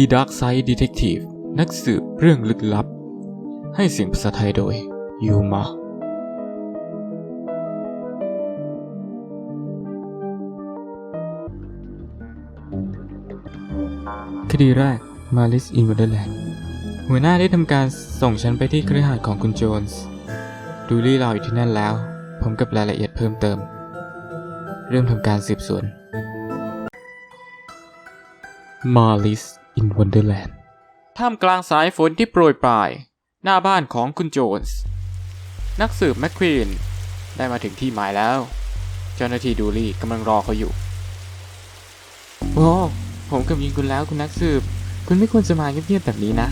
The Dark Side Detective นักสืบเรื่องลึกลับ ให้เสียงภาษาไทยโดย ยูมา คดีแรก Malice in Wonderland หัวหน้าได้ทำการส่งฉันไปที่ครือข่ายของคุณโจนส์ ดูลี่รออยู่ที่นั่นแล้ว ผมกับรายละเอียดเพิ่มเติม เริ่มทำการสืบสวน Malice in Wonderland ท่ามกลางสายฝนที่โปรยปลาย หน้าบ้านของคุณโจนส์นักสืบแมคควีนได้มาถึงที่หมายแล้ว เจ้าหน้าที่ดูลี่กำลังรอเขาอยู่ โอ้ ผมกับยิงคุณแล้วคุณนักสืบ คุณไม่ควรจะมาเงียบๆแบบนี้นะ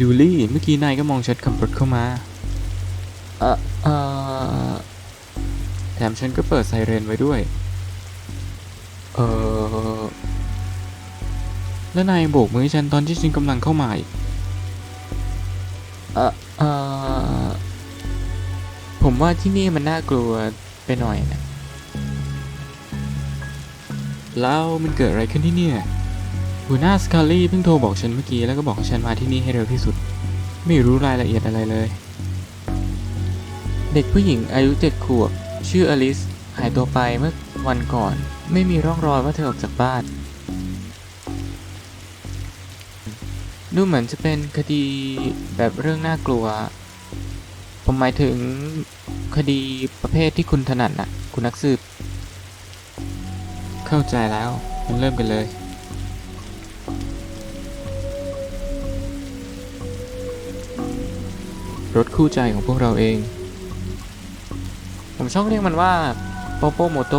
ดูลี่เมื่อกี้นายก็มองฉันขับรถเข้ามาเอ่อเอ่อแถมฉันก็เปิดไซเรนไว้ด้วย เออ แล้วนายโบกมือให้ฉันตอนที่ฉันกำลังเข้ามาอีกเออเออผมว่าที่นี่มันน่ากลัวไปหน่อยนะ แล้วมันเกิดอะไรขึ้นที่เนี่ยหัวหน้าสคาลี่เพิ่งโทรบอกฉันเมื่อกี้แล้วก็บอกให้ฉันมาที่นี่ให้เร็วที่สุด ไม่รู้รายละเอียดอะไรเลย เด็กผู้หญิงอายุเจ็ดขวบ ชื่ออลิส หายตัวไปเมื่อวันก่อน ไม่มีร่องรอยว่าเธอออกจากบ้าน ดูเหมือนจะเป็นคดีแบบเรื่องน่ากลัว ผมหมายถึงคดีประเภทที่คุณถนัดน่ะคุณนักสืบ เข้าใจแล้วงั้นเริ่มกันเลย รถคู่ใจของพวกเราเอง ผมชอบเรียกมันว่าโปโปโมโต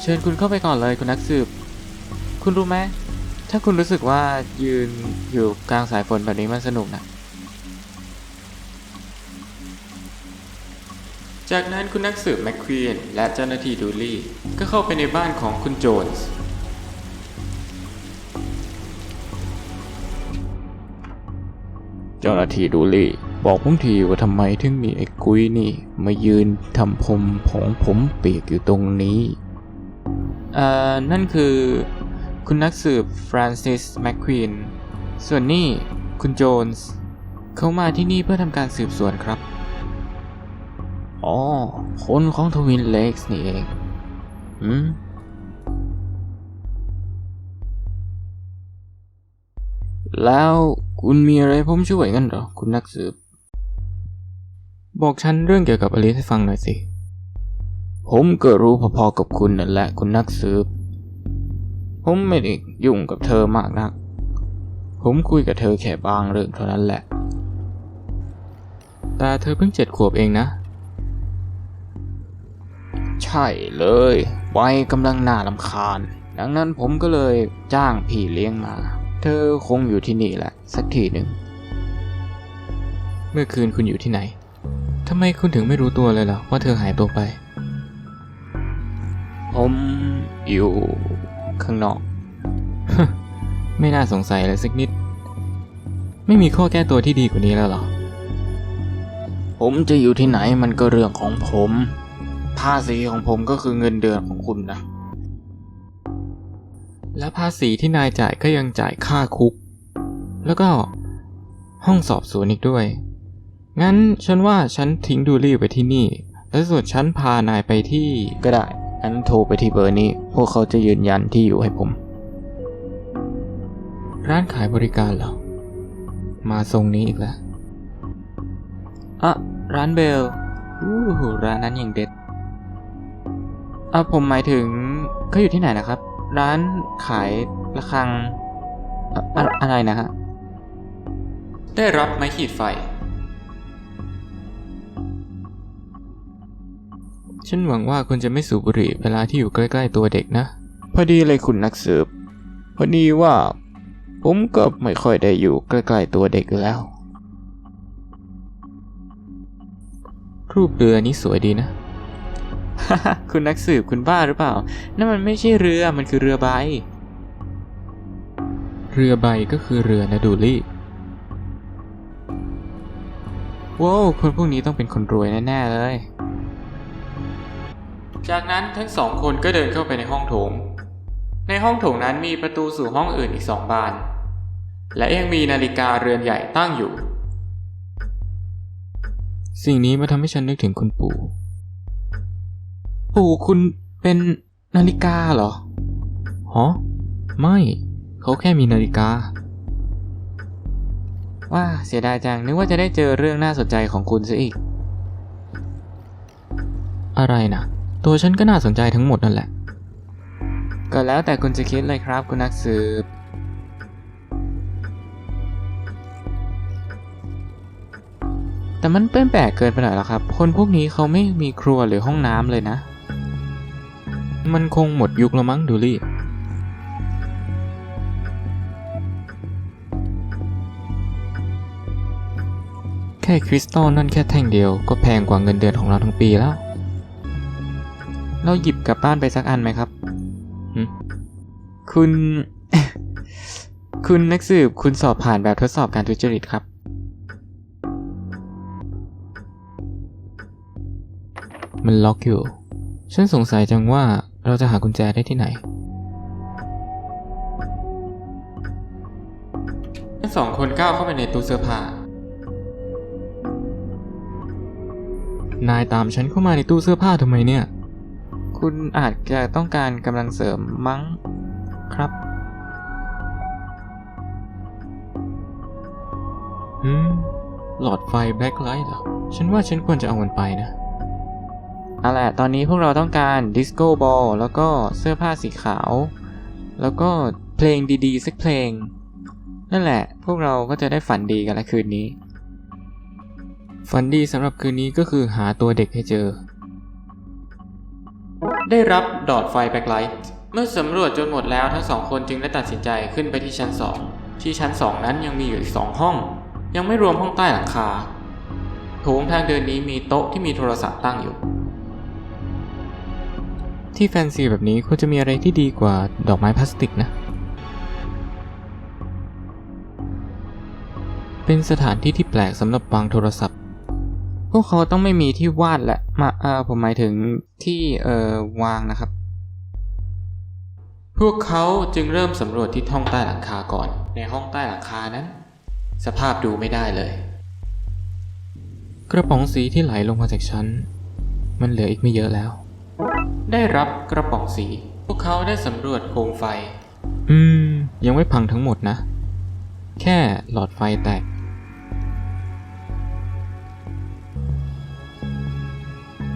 เชิญคุณเข้าไปก่อนเลยคุณนักสืบ คุณรู้ไหม ถ้าคุณรู้สึกว่ายืนอยู่กลางสายฝนแบบนี้มันสนุกนะ จากนั้นคุณนักสืบแมคควีนและเจ้าหน้าที่ดูลี่ ก็เข้าไปในบ้านของคุณโจนส์เจ้าหน้าที่ดูลี่บอกผมทีว่าทำไมถึงมีไอ้กุ้ยนี่ มายืนทำผมผงผมเปียกอยู่ตรงนี้ เอ่อ นั่นคือ คุณนักสืบฟรานซิสแมคควีนส่วนนี่คุณโจนส์เขามาที่นี่เพื่อทำการสืบสวนครับ อ๋อ คนของทวินเล็กส์นี่เอง อืม แล้วคุณมีอะไรให้ผมช่วยกันเหรอ คุณนักสืบ บอกฉันเรื่องเกี่ยวกับอลิสให้ฟังหน่อยสิ ผมก็รู้พอๆกับคุณนั่นแหละ คุณนักสืบ ผมไม่ได้ยุ่งกับเธอมากนัก ผมคุยกับเธอแค่บางเรื่องเท่านั้นแหละ แต่เธอเพิ่งเจ็ดขวบเองนะ ใช่เลยวัยกำลังน่าลำคาญ ดังนั้นผมก็เลยจ้างพี่เลี้ยงมา เธอคงอยู่ที่นี่แหละ สักทีหนึ่ง เมื่อคืนคุณอยู่ที่ไหนทำไมคุณถึงไม่รู้ตัวเลยล่ะว่าเธอหายตัวไป ผมอยู่ ข้างนอก ไม่น่าสงสัยเลยสักนิด ไม่มีข้อแก้ตัวที่ดีกว่านี้แล้วเหรอ ผมจะอยู่ที่ไหนมันก็เรื่องของผม ภาษีของผมก็คือเงินเดือนของคุณนะ และภาษีที่นายจ่ายก็ยังจ่ายค่าคุก แล้วก็ห้องสอบสวนอีกด้วย งั้นฉันว่าฉันทิ้งดูรี่ไว้ที่นี่ แล้วส่วนฉันพานายไปที่ก็ได้ งั้นโทรไปที่เบอร์นี้ พวกเขาจะยืนยันที่อยู่ให้ผม ร้านขายบริการเหรอ มาทรงนี้อีกแล้ว อะ ร้านเบลอู้หูร้านนั้นอย่างเด็ดอะผมหมายถึงเขาอยู่ที่ไหนนะครับ ร้านขายระฆังอะอะอะไรนะฮะ ได้รับไม้ขีดไฟ ฉันหวังว่าคุณจะไม่สูบบุหรี่เวลาที่อยู่ใกล้ๆตัวเด็กนะ พอดีเลยคุณนักสืบ พอดีว่า ผมก็ไม่ค่อยได้อยู่ใกล้ๆตัวเด็กอยู่แล้ว รูปเรือนี้สวยดีนะ คุณนักสืบคุณบ้าหรือเปล่า นั่นมันไม่ใช่เรือ มันคือเรือใบ เรือใบก็คือเรือนะดูลี่ว้าวคนพวกนี้ต้องเป็นคนรวยแน่ๆเลย จากนั้นทั้งสองคนก็เดินเข้าไปในห้องโถง ในห้องโถงนั้นมีประตูสู่ห้องอื่นอีกสองบาน และยังมีนาฬิกาเรือนใหญ่ตั้งอยู่ สิ่งนี้มาทำให้ฉันนึกถึงคุณปู่ ปู่คุณเป็นนาฬิกาเหรอฮะไม่ เขาแค่มีนาฬิกา ว่าเสียดายจังนึกว่าจะได้เจอเรื่องน่าสนใจของคุณซะอีก อะไรนะ ตัวฉันก็น่าสนใจทั้งหมดนั่นแหละ ก็แล้วแต่คุณจะคิดเลยครับคุณนักสืบ แต่มันเป็นแปลกเกินไปหน่อยแล้วครับ คนพวกนี้เขาไม่มีครัวหรือห้องน้ำเลยนะ มันคงหมดยุคแล้วมั้งดูลี่แค่คริสตัลนั่นแค่แท่งเดียวก็แพงกว่าเงินเดือนของเราทั้งปีแล้ว เราหยิบกลับบ้านไปสักอันไหมครับหึคุณ คุณนักสืบคุณสอบผ่านแบบทดสอบการทุจริตครับ มันล็อกอยู่ ฉันสงสัยจังว่าเราจะหากุญแจได้ที่ไหนทั้งสองคนก้าวเข้าไปในตู้เสื้อผ้า นายตามฉันเข้ามาในตู้เสื้อผ้าทำไมเนี่ย คุณอาจจะต้องการกำลังเสริมมั้งครับอืมหลอดไฟแบล็คไลท์เหรอ ฉันว่าฉันควรจะเอามันไปนะเอาละตอนนี้พวกเราต้องการดิสโก้บอลแล้วก็เสื้อผ้าสีขาว แล้วก็เพลงดีๆ สักเพลง นั่นแหละ พวกเราก็จะได้ฝันดีกันละคืนนี้ ฝันดีสำหรับคืนนี้ก็คือหาตัวเด็กให้เจอ ได้รับดอดไฟแบ็คไลท์เมื่อสำรวจจนหมดแล้วทั้งสองคนจึงได้ตัดสินใจขึ้นไปที่ชั้น2ที่ชั้น2นั้นยังมีอยู่อีกสองห้อง ยังไม่รวมห้องใต้หลังคาโถงทางเดินนี้มีโต๊ะที่มีโทรศัพท์ตั้งอยู่ ที่แฟนซีแบบนี้ควรจะมีอะไรที่ดีกว่าดอกไม้พลาสติกนะ เป็นสถานที่ที่แปลกสำหรับวางโทรศัพท์ พวกเขาต้องไม่มีที่วาดแหละมาเออผมหมายถึงที่เออวางนะครับ พวกเขาจึงเริ่มสำรวจที่ห้องใต้หลังคาก่อน ในห้องใต้หลังคานั้น สภาพดูไม่ได้เลย กระป๋องสีที่ไหลลงมาจากชั้น มันเหลืออีกไม่เยอะแล้ว ได้รับกระป๋องสี พวกเขาได้สำรวจโคมไฟ อืม ยังไม่พังทั้งหมดนะ แค่หลอดไฟแตก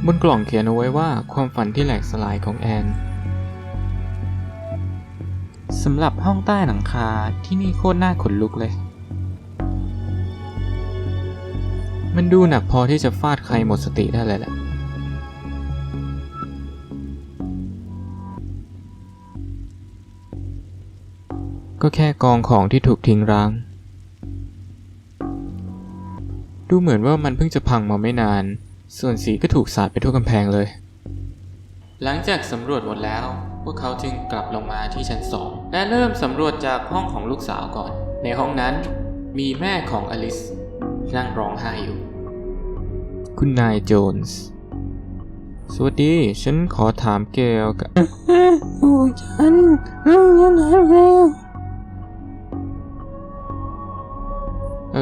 บนกล่องเขียนเอาไว้ว่าความฝันที่แหลกสลายของแอนสำหรับห้องใต้หลังคาที่นี่โคตรน่าขนลุกเลย มันดูหนักพอที่จะฟาดใครหมดสติได้เลยแหละก็แค่กองของที่ถูกทิ้งร้าง ดูเหมือนว่ามันเพิ่งจะพังมาไม่นาน ส่วนสีก็ถูกสาดไปทั่วกำแพงเลย หลังจากสำรวจหมดแล้ว พวกเขาจึงกลับลงมาที่ชั้นสองและเริ่มสำรวจจากห้องของลูกสาวก่อน ในห้องนั้นมีแม่ของอลิสนั่งร้องไห้อยู่ คุณนายโจนส์ สวัสดี ฉันขอถามเกี่ยวกับโอ้ฉันลูกฉันหายไปแล้ว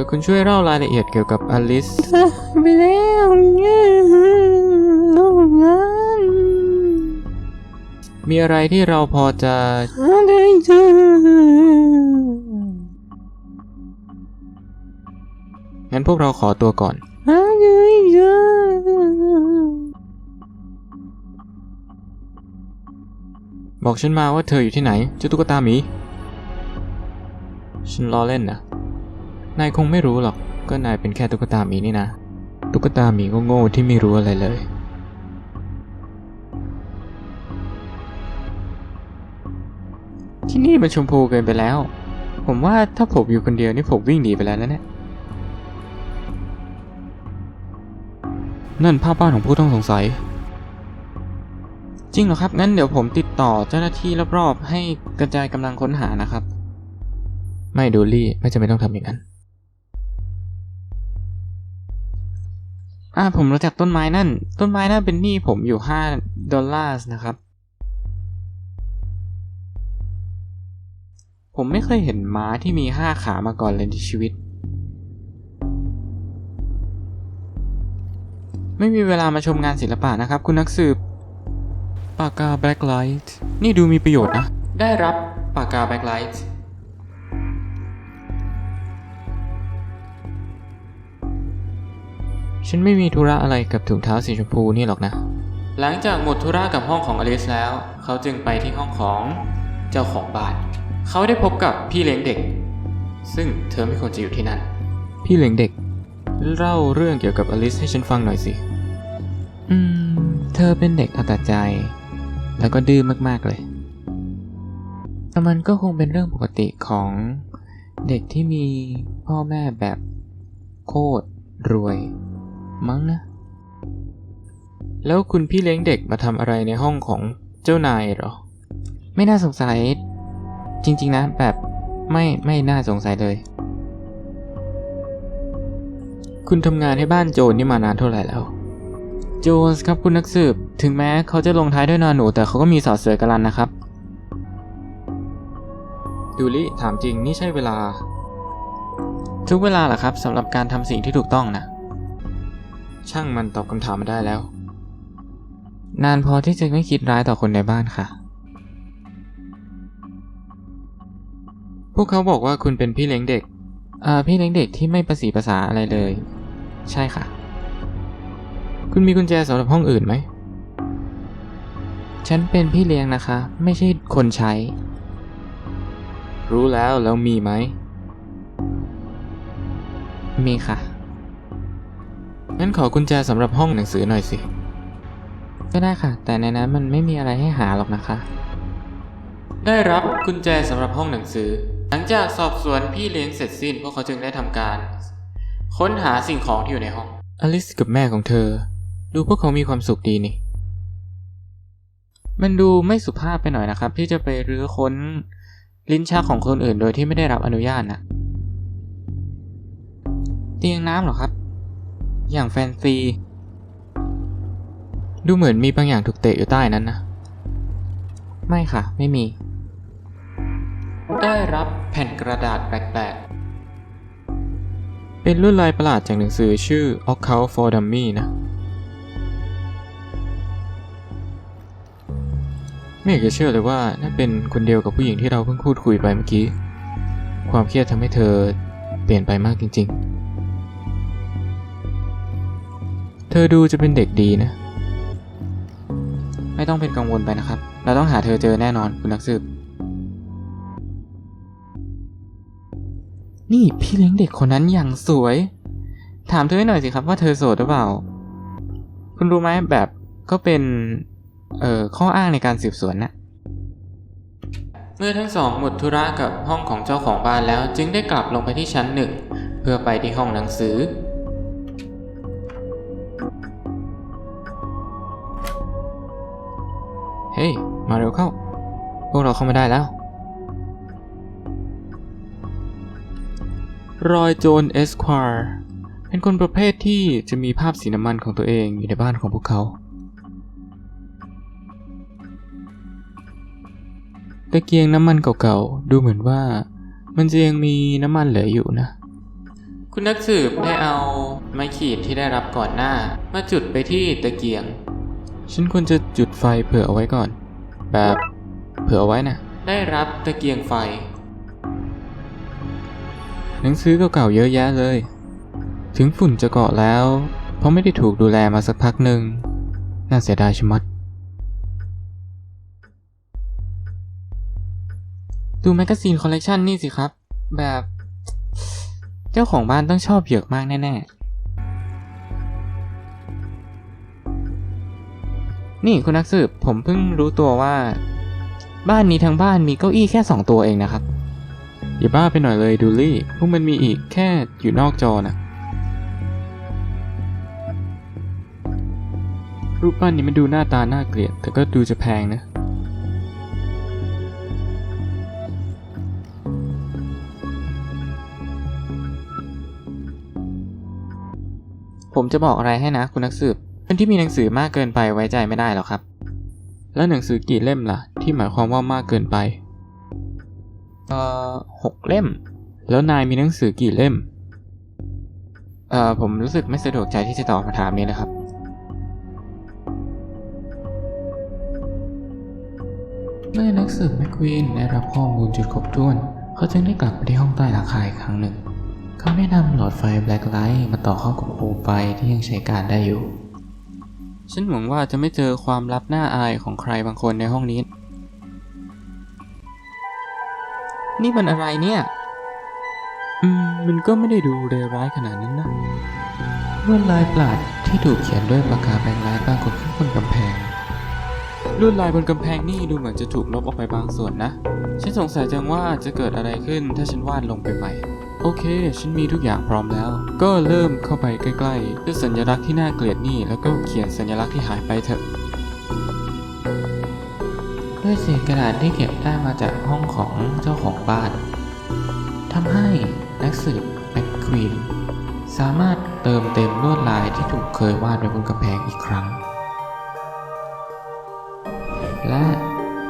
ออคุณช่วยเล่ารายละเอียดเกี่ยวกับอลิสหายไปแล้วเนี่ยลูกฉันมีอะไรที่เราพอจะหาได้เจองั้นพวกเราขอตัวก่อนหาได้เจอบอกฉันมาว่าเธออยู่ที่ไหนเจ้าตุ๊กตาหมี ฉันล้อเล่นนะ นายคงไม่รู้หรอก ก็นายเป็นแค่ตุ๊กตาหมีนี่นะ ตุ๊กตาหมีก็โง่ที่ไม่รู้อะไรเลย ที่นี่มันชมพูเกินไปแล้ว ผมว่าถ้าผมอยู่คนเดียวนี่ผมวิ่งหนีไปแล้วนะเนี่ย นั่นภาพบ้านของผู้ต้องสงสัย จริงเหรอครับ งั้นเดี๋ยวผมติดต่อเจ้าหน้าที่รอบๆ ให้กระจายกำลังค้นหานะครับ ไม่ดูลี่ไม่จำเป็นต้องทำอย่างนั้น อ่าผมรู้จักต้นไม้นั่น ต้นไม้นั่นเป็นหนี้ผมอยู่ห้าดอลลาร์นะครับ ผมไม่เคยเห็นม้าที่มีห้าขามาก่อนเลยในชีวิต ไม่มีเวลามาชมงานศิลปะนะครับ คุณนักสืบ ปากกาแบ็คไลท์ นี่ดูมีประโยชน์นะ ได้รับปากกาแบ็คไลท์ ฉันไม่มีธุระอะไรกับถุงเท้าสีชมพูนี่หรอกนะ หลังจากหมดธุระกับห้องของอลิสแล้ว เขาจึงไปที่ห้องของเจ้าของบ้าน เขาได้พบกับพี่เลี้ยงเด็ก ซึ่งเธอไม่ควรจะอยู่ที่นั่น พี่เลี้ยงเด็ก เล่าเรื่องเกี่ยวกับอลิสให้ฉันฟังหน่อยสิ อืม เธอเป็นเด็กเอาแต่ใจ แล้วก็ดื้อมากๆเลยแต่มันก็คงเป็นเรื่องปกติของเด็กที่มีพ่อแม่แบบโคตรรวย มั้งนะ แล้วคุณพี่เลี้ยงเด็กมาทำอะไรในห้องของเจ้านายหรอ ไม่น่าสงสัย จริง ๆ นะ แบบไม่ไม่น่าสงสัยเลย คุณทำงานให้บ้านโจนนี่มานานเท่าไหร่แล้วโจนส์ครับคุณนักสืบ ถึงแม้เขาจะลงท้ายด้วยนอนหนู แต่เขาก็มีสอดเสือกรันนะครับ ดูลิถามจริงนี่ใช่เวลา ทุกเวลาเหรอครับสำหรับการทำสิ่งที่ถูกต้องนะ ช่างมันตอบคำถามมาได้แล้ว นานพอที่จะไม่คิดร้ายต่อคนในบ้านค่ะ พวกเขาบอกว่าคุณเป็นพี่เลี้ยงเด็กอ่าพี่เลี้ยงเด็กที่ไม่ประสีภาษาอะไรเลย ใช่ค่ะ คุณมีกุญแจสำหรับห้องอื่นไหม ฉันเป็นพี่เลี้ยงนะคะ ไม่ใช่คนใช้ รู้แล้วแล้วมีไหม มีค่ะ งั้นขอกุญแจสำหรับห้องหนังสือหน่อยสิ ก็ได้ค่ะ แต่ในนั้นมันไม่มีอะไรให้หาหรอกนะคะ ได้รับกุญแจสำหรับห้องหนังสือ หลังจากสอบสวนพี่เลี้ยงเสร็จสิ้นพวกเขาจึงได้ทำการ ค้นหาสิ่งของที่อยู่ในห้อง อลิสกับแม่ของเธอ ดูพวกเขามีความสุขดีนี่ มันดูไม่สุภาพไปหน่อยนะครับ ที่จะไปรื้อค้นลิ้นชักของคนอื่นโดยที่ไม่ได้รับอนุญาตนะเตียงน้ำเหรอครับ อย่างแฟนซี ดูเหมือนมีบางอย่างถูกเตะอยู่ใต้นั้นนะ ไม่ค่ะ ไม่มี ได้รับแผ่นกระดาษแปลกๆ เป็นลวดลายประหลาดจากหนังสือชื่อ Occult for Dummy นะ ไม่อยากจะเชื่อเลยว่านั่นเป็นคนเดียวกับผู้หญิงที่เราเพิ่งพูดคุยไปเมื่อกี้ ความเครียดทำให้เธอเปลี่ยนไปมากจริง ๆ เธอดูจะเป็นเด็กดีนะ ไม่ต้องเป็นกังวลไปนะครับ เราต้องหาเธอเจอแน่นอนคุณนักสืบ นี่พี่เลี้ยงเด็กคนนั้นอย่างสวย ถามเธอให้หน่อยสิครับว่าเธอโสดหรือเปล่า คุณรู้ไหมแบบก็เป็น เอ่อ ข้ออ้างในการสืบสวนนะเมื่อทั้งสองหมดธุระกับห้องของเจ้าของบ้านแล้วจึงได้กลับลงไปที่ชั้นหนึ่งเพื่อไปที่ห้องหนังสือ ฮ้ย มาเร็วเข้า พวกเราเข้ามาได้แล้ว รอยโจนเอสควาร์เป็นคนประเภทที่จะมีภาพสีน้ำมันของตัวเองอยู่ในบ้านของพวกเขา ตะเกียงน้ำมันเก่าๆ ดูเหมือนว่า มันจะยังมีน้ำมันเหลืออยู่นะ คุณนักสืบได้เอาไม้ขีดที่ได้รับก่อนหน้า มาจุดไปที่ตะเกียง ฉันควรจะจุดไฟเผื่อเอาไว้ก่อน แบบเผื่อเอาไว้นะ ได้รับตะเกียงไฟ หนังสือเก่าๆเยอะแยะเลย ถึงฝุ่นจะเกาะแล้ว เพราะไม่ได้ถูกดูแลมาสักพักหนึ่ง น่าเสียดายชะมัด ดูแมกกาซีนคอลเลกชันนี่สิครับ แบบ เจ้าของบ้านต้องชอบเหยือกมากแน่ ๆ นี่คุณนักสืบผมเพิ่งรู้ตัวว่า บ้านนี้ทั้งบ้านมีเก้าอี้แค่สองตัวเองนะครับ อย่าบ้าไปหน่อยเลยดูลี่ พวกมันมีอีกแค่อยู่นอกจอนะรูปปั้นนี้มันดูหน้าตาน่าเกลียด แต่ก็ดูจะแพงนะผมจะบอกอะไรให้นะคุณนักสืบ คนที่มีหนังสือมากเกินไปไว้ใจไม่ได้หรอกครับ แล้วหนังสือกี่เล่มล่ะ ที่หมายความว่ามากเกินไป เอ่อหกเล่ม แล้วนายมีหนังสือกี่เล่ม เอ่อผมรู้สึกไม่สะดวกใจที่จะตอบคำถามนี้นะครับเมื่อนักสืบแมคควีนได้รับข้อมูลจุดครบถ้วน เขาจึงได้กลับไปที่ห้องใต้หลังคาอีกครั้งหนึ่ง เขาได้นำหลอดไฟแบล็คไลท์มาต่อเข้ากับโคมไฟที่ยังใช้การได้อยู่ ฉันหวังว่าจะไม่เจอความลับน่าอายของใครบางคนในห้องนี้ นี่มันอะไรเนี่ย อืม มันก็ไม่ได้ดูเลวร้ายขนาดนั้นนะลวดลายปราดที่ถูกเขียนด้วยปากกาแบงลท์ปรากฏขึ้นบนกำแพงลวดลายบนกำแพงนี่ดูเหมือนจะถูกลบออกไปบางส่วนนะ ฉันสงสัยจังว่าจะเกิดอะไรขึ้นถ้าฉันวาดลงไปใหม่ โอเค ฉันมีทุกอย่างพร้อมแล้ว ก็เริ่มเข้าไปใกล้ๆด้วยสัญลักษณ์ที่น่าเกลียดนี่ แล้วก็เขียนสัญลักษณ์ที่หายไปเถอะ ด้วยเศษกระดาษที่เก็บได้มาจากห้องของเจ้าของบ้านทำให้นักสืบแม็กควีนสามารถเติมเต็มลวดลายที่ถูกเคยวาดไว้บนกำแพงอีกครั้ง และ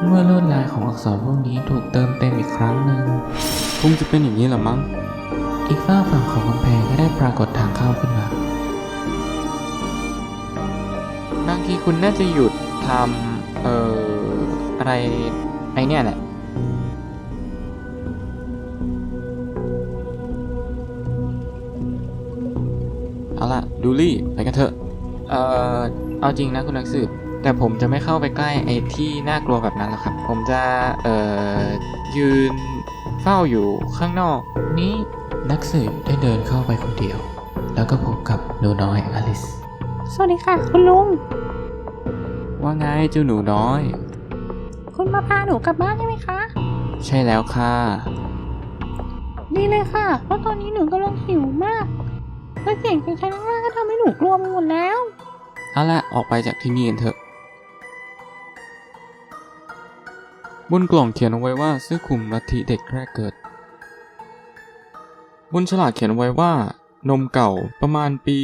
เมื่อลวดลายของอักษรพวกนี้ถูกเติมเต็มอีกครั้งหนึ่งคงจะเป็นอย่างนี้แหละมั้ง อีกฝ้าฝั่งของกำแพงก็ได้ปรากฏทางเข้าขึ้นมา บางทีคุณน่าจะหยุดทำเอ่ออะไรไอเนี่ยแหละเอาล่ะดูลี่ไปกันเถอะ เอ่อ เอาจริงนะคุณนักสืบ แต่ผมจะไม่เข้าไปใกล้ไอ้ที่น่ากลัวแบบนั้นหรอกครับ ผมจะ เอ่อ ยืนเฝ้าอยู่ข้างนอกนี้ นักสืบได้เดินเข้าไปคนเดียว แล้วก็พบกับหนูน้อยอลิส สวัสดีค่ะ คุณลุง ว่าไงเจ้าหนูน้อย คุณมาพาหนูกลับบ้านได้ไหมคะ ใช่แล้วค่ะ ดีเลยค่ะ เพราะตอนนี้หนูกำลังหิวมาก และเสียงจากชั้นล่างก็ทำให้หนูกลัวไปหมดแล้ว เอาละออกไปจากที่นี่กันเถอะ บนกล่องเขียนเอาไว้ว่าเสื้อคลุมลัทธิเด็กแรกเกิด บนฉลากเขียนเอาไว้ว่านมเก่าประมาณปี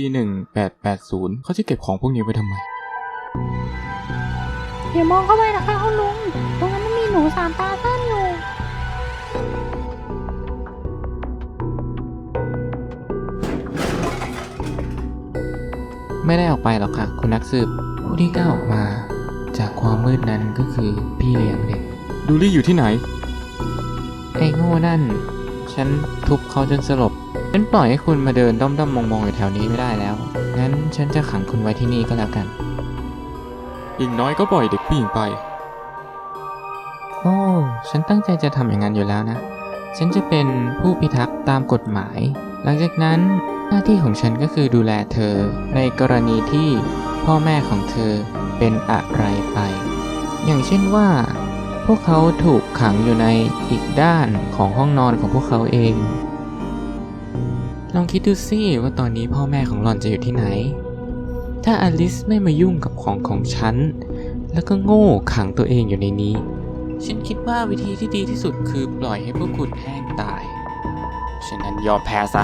1880 เขาจะเก็บของพวกนี้ไว้ทำไม อย่ามองเข้าไปนะคะคุณลุง ตรงนั้นมันมีหนูสามตาซ่อนอยู่ ไม่ได้ออกไปหรอกค่ะ คุณนักสืบ ผู้ที่ก้าวออกมา จากความมืดนั้นก็คือพี่เลี้ยงเด็ก ดูลี่อยู่ที่ไหน ไอ้โง่นั่น ฉันทุบเขาจนสลบ ฉันปล่อยให้คุณมาเดินด้อมๆมองๆอยู่แถวนี้ไม่ได้แล้ว งั้นฉันจะขังคุณไว้ที่นี่ก็แล้วกันอีกน้อยก็ปล่อยเด็กผู้หญิงไป โอ้ ฉันตั้งใจจะทำอย่างนั้นอยู่แล้วนะ ฉันจะเป็นผู้พิทักษ์ตามกฎหมาย หลังจากนั้นหน้าที่ของฉันก็คือดูแลเธอ ในกรณีที่พ่อแม่ของเธอเป็นอะไรไป อย่างเช่นว่า พวกเขาถูกขังอยู่ในอีกด้านของห้องนอนของพวกเขาเอง ลองคิดดูสิว่าตอนนี้พ่อแม่ของหลอนจะอยู่ที่ไหน ถ้าอลิสไม่มายุ่งกับของของฉัน แล้วก็โง่ขังตัวเองอยู่ในนี้ ฉันคิดว่าวิธีที่ดีที่สุดคือปล่อยให้พวกคุณแห้งตาย ฉะนั้นยอมแพ้ซะ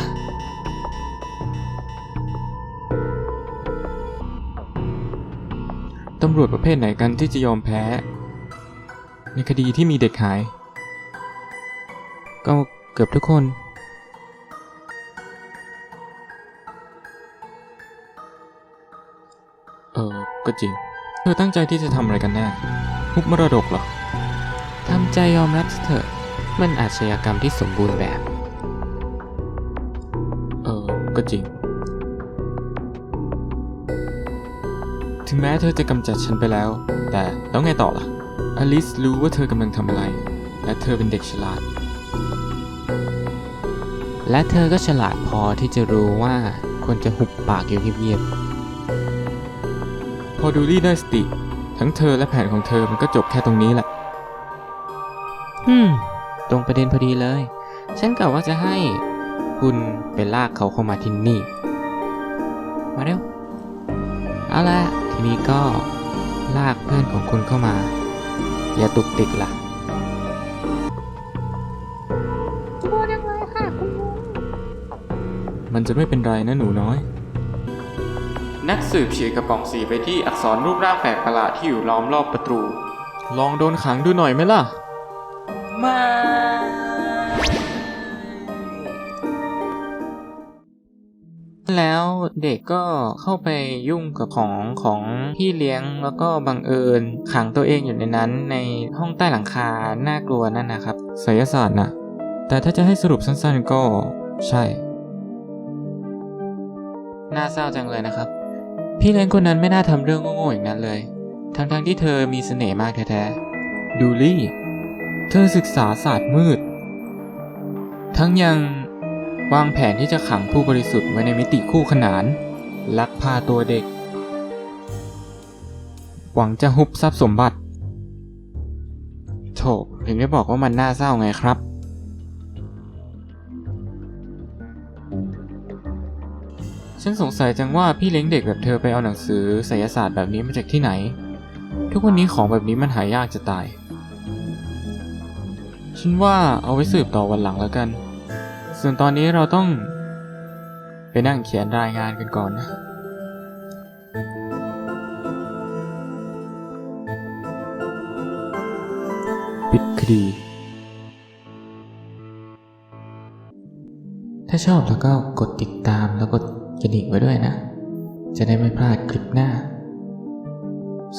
ตำรวจประเภทไหนกันที่จะยอมแพ้ ในคดีที่มีเด็กหาย ก็เกือบทุกคน เออ ก็จริง เธอตั้งใจที่จะทำอะไรกันแน่ฮุบมรดกเหรอ ทำใจยอมรับเถอะ มันอาชญากรรมที่สมบูรณ์แบบ เออ ก็จริง ถึงแม้เธอจะกำจัดฉันไปแล้ว แต่แล้วไงต่อล่ะ อลิสรู้ว่าเธอกำลังทำอะไร และเธอเป็นเด็กฉลาด และเธอก็ฉลาดพอที่จะรู้ว่าควรจะหุบปากอยู่เงียบๆพอดูลี่ได้สติ ทั้งเธอและแผนของเธอมันก็จบแค่ตรงนี้แหละ อืม ตรงประเด็นพอดีเลย ฉันกะว่าจะให้คุณไปลากเขาเข้ามาที่นี่ มาเร็ว เอาละทีนี้ก็ลากเพื่อนของคุณเข้ามา อย่าตุกติกล่ะกลัวจังเลยค่ะคุณลุงมันจะไม่เป็นไรนะหนูน้อย นักสืบฉีดกระป๋องสีไปที่อักษรรูปร่างแปลกประหลาดที่อยู่ล้อมรอบประตู ลองโดนขังดูหน่อยไหมล่ะ มา แล้ว เด็กก็เข้าไปยุ่งกับของของพี่เลี้ยงแล้วก็บังเอิญขังตัวเองอยู่ในนั้นในห้องใต้หลังคาน่ากลัวนั่นนะครับไสยศาสตร์นะแต่ถ้าจะให้สรุปสั้นๆก็ใช่ น่าเศร้าจังเลยนะครับ พี่เลี้ยงคนนั้นไม่น่าทำเรื่องโง่ๆอย่างนั้นเลย ทั้งๆที่เธอมีเสน่ห์มากแท้ๆดูลี่ เธอศึกษาศาสตร์มืด ทั้งยัง วางแผนที่จะขังผู้บริสุทธิ์ไว้ในมิติคู่ขนาน ลักพาตัวเด็ก หวังจะฮุบทรัพย์สมบัติ โถถึงได้บอกว่ามันน่าเศร้าไงครับ ฉันสงสัยจังว่าพี่เลี้ยงเด็กแบบเธอไปเอาหนังสือไสยศาสตร์แบบนี้มาจากที่ไหน ทุกวันนี้ของแบบนี้มันหายากจะตาย ฉันว่าเอาไว้สืบต่อวันหลังแล้วกัน ส่วนตอนนี้เราต้องไปนั่งเขียนรายงานกันก่อนนะปิดคดี ถ้าชอบแล้วก็กดติดตามแล้วก็กระดิ่งไว้ด้วยนะ จะได้ไม่พลาดคลิปหน้า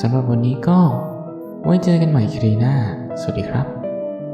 สำหรับวันนี้ก็ไว้เจอกันใหม่คลิปหน้า สวัสดีครับ